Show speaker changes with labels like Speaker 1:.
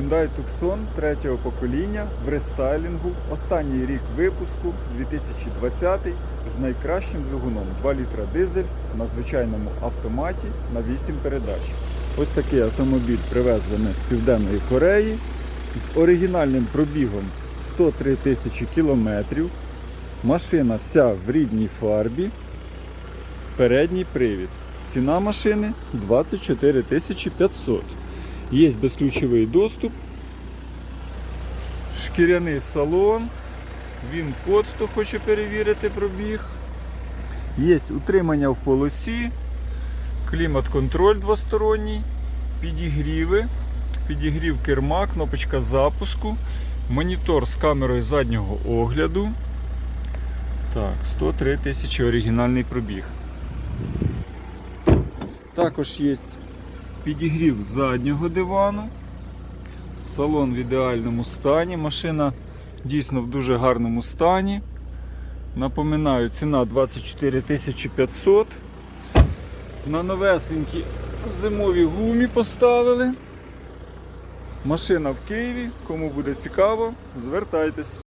Speaker 1: Hyundai Tucson третього покоління в рестайлінгу. Останній рік випуску 2020 з найкращим двигуном 2 літра дизель на звичайному автоматі на 8 передач. Ось такий автомобіль привезли ми з Південної Кореї з оригінальним пробігом 103 тисячі кілометрів. Машина вся в рідній фарбі. Передній привід. Ціна машини 24 500. Є безключовий доступ, шкіряний салон, він код, хто хоче перевірити пробіг. Є утримання в полосі, клімат-контроль двосторонній, підігріви, підігрів керма, кнопочка запуску, монітор з камерою заднього огляду. Так, 103 тисячі оригінальний пробіг. Також є підігрів заднього дивану. Салон в ідеальному стані. Машина дійсно в дуже гарному стані. Напоминаю, ціна 24 500. На новесенькі зимові гумі поставили. Машина в Києві. Кому буде цікаво, звертайтесь.